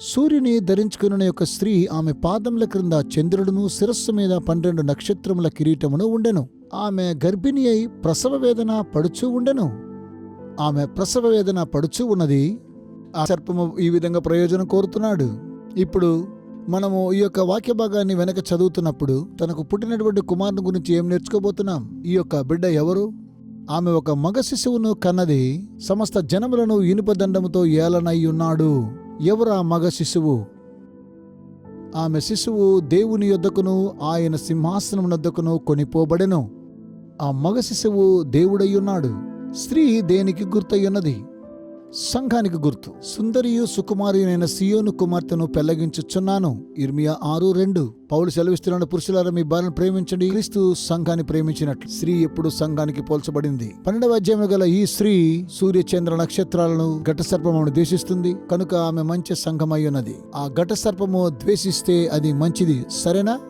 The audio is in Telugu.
సూర్యుని ధరించుకున్న యొక్క స్త్రీ ఆమె పాదముల క్రింద చంద్రుడును శిరస్సు మీద పన్నెండు నక్షత్రముల కిరీటమును ఉండెను. ఆమె గర్భిణి అయి ప్రసవ వేదన పడుచూ ఉండెను. ఆమె ప్రసవ వేదన పడుచూ ఉన్నది. ఆ సర్పము ఈ విధంగా ప్రయోజనం కోరుతున్నాడు. ఇప్పుడు మనము ఈ యొక్క వాక్య భాగాన్ని వెనక చదువుతున్నప్పుడు తనకు పుట్టినటువంటి కుమారుని గురించి ఏం నేర్చుకోబోతున్నాం? ఈ యొక్క బిడ్డ ఎవరు? ఆమె ఒక మగ శిశువును కన్నది. సమస్త జనములను ఇనుపదండముతో ఏలనై ఉన్నాడు. ఎవరా మగ శిశువు? ఆమె శిశువు దేవుని యొద్దకును ఆయన సింహాసనం వద్దకును కొనిపోబడెను. ఆ మగ శిశువు దేవుడయ్యున్నాడు. స్త్రీ దేనికి గుర్తయ్యున్నది? సంఘానికి గుర్తు. సుందరియు సుకుమారియైన సియోను కుమార్తెను పెళ్ళగించుచున్నాను. ఇర్మియా ఆరు రెండు. పౌలు సెలవిస్తున్నాడు పురుషులారా మీ భార్యను ప్రేమించండి. క్రీస్తు సంఘాన్ని ప్రేమించినట్లు. స్త్రీ ఎప్పుడు సంఘానికి పోల్చబడింది. పన్నెండవ అధ్యాయం గల ఈ స్త్రీ సూర్య చంద్ర నక్షత్రాలను ఘట సర్పమును ద్వేషిస్తుంది. కనుక ఆమె మంచి సంఘమై ఉన్నది ఆ ఘట సర్పము ద్వేషిస్తే అది మంచిది. సరేనా?